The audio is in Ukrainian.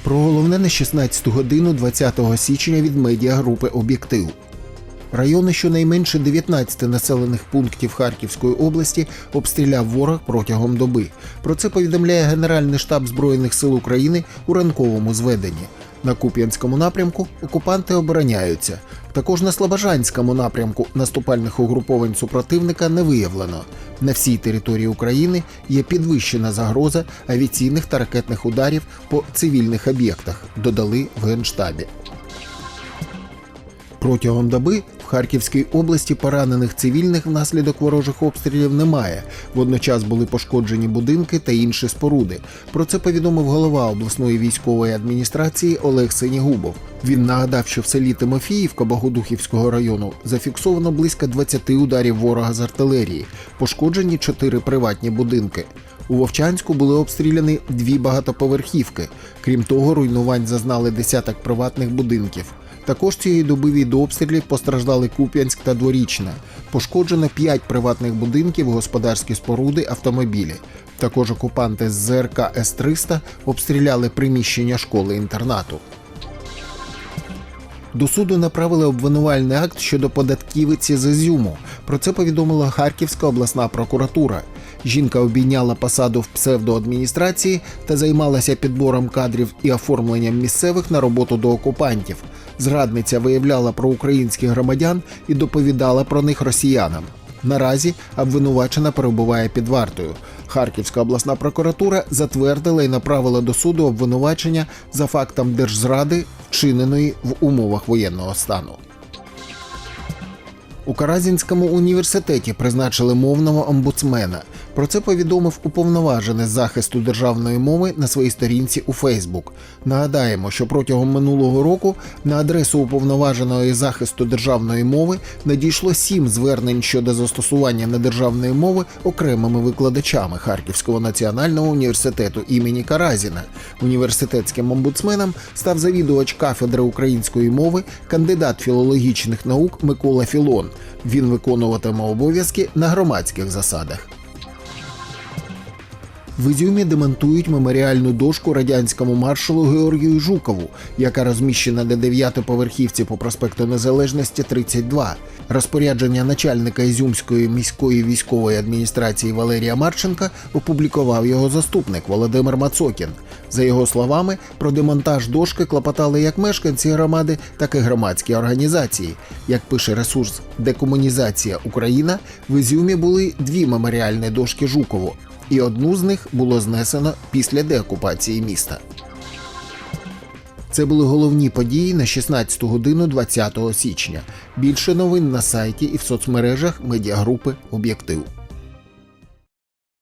Про головне на 16 годину 20 січня від медіагрупи Об'єктив. Райони щонайменше 19 населених пунктів Харківської області обстріляв ворог протягом доби. Про це повідомляє Генеральний штаб Збройних сил України у ранковому зведенні. На Куп'янському напрямку окупанти обороняються. Також на Слобожанському напрямку наступальних угруповань супротивника не виявлено. На всій території України є підвищена загроза авіаційних та ракетних ударів по цивільних об'єктах, додали в Генштабі. Протягом доби в Харківській області поранених цивільних внаслідок ворожих обстрілів немає. Водночас були пошкоджені будинки та інші споруди. Про це повідомив голова обласної військової адміністрації Олег Сенігубов. Він нагадав, що в селі Тимофіївка Богодухівського району зафіксовано близько 20 ударів ворога з артилерії, пошкоджені 4 приватні будинки. У Вовчанську були обстріляні дві багатоповерхівки. Крім того, руйнувань зазнали десяток приватних будинків. Також цієї доби від обстрілів постраждали Куп'янськ та Дворічна. Пошкоджено 5 приватних будинків, господарські споруди, автомобілі. Також окупанти з ЗРК С-300 обстріляли приміщення школи-інтернату. До суду направили обвинувальний акт щодо податківиці з Ізюму. Про це повідомила Харківська обласна прокуратура. Жінка обійняла посаду в псевдоадміністрації та займалася підбором кадрів і оформленням місцевих на роботу до окупантів. Зрадниця виявляла про українських громадян і доповідала про них росіянам. Наразі обвинувачена перебуває під вартою. Харківська обласна прокуратура затвердила і направила до суду обвинувачення за фактом держзради, вчиненої в умовах воєнного стану. У Каразінському університеті призначили мовного омбудсмена. Про це повідомив уповноважений захисту державної мови на своїй сторінці у Фейсбук. Нагадаємо, що протягом минулого року на адресу уповноваженого із захисту державної мови надійшло сім звернень щодо застосування недержавної мови окремими викладачами Харківського національного університету імені Каразіна. Університетським омбудсменом став завідувач кафедри української мови, кандидат філологічних наук Микола Філон. Він виконуватиме обов'язки на громадських засадах. В Ізюмі демонтують меморіальну дошку радянському маршалу Георгію Жукову, яка розміщена на дев'ятоповерхівці по проспекту Незалежності 32. Розпорядження начальника Ізюмської міської військової адміністрації Валерія Марченка опублікував його заступник Володимир Мацокін. За його словами, про демонтаж дошки клопотали як мешканці громади, так і громадські організації. Як пише ресурс Декомунізація Україна, в Ізюмі були дві меморіальні дошки Жукову і одну з них було знесено після деокупації міста. Це були головні події на 16 годину 20 січня. Більше новин на сайті і в соцмережах медіагрупи Об'єктив.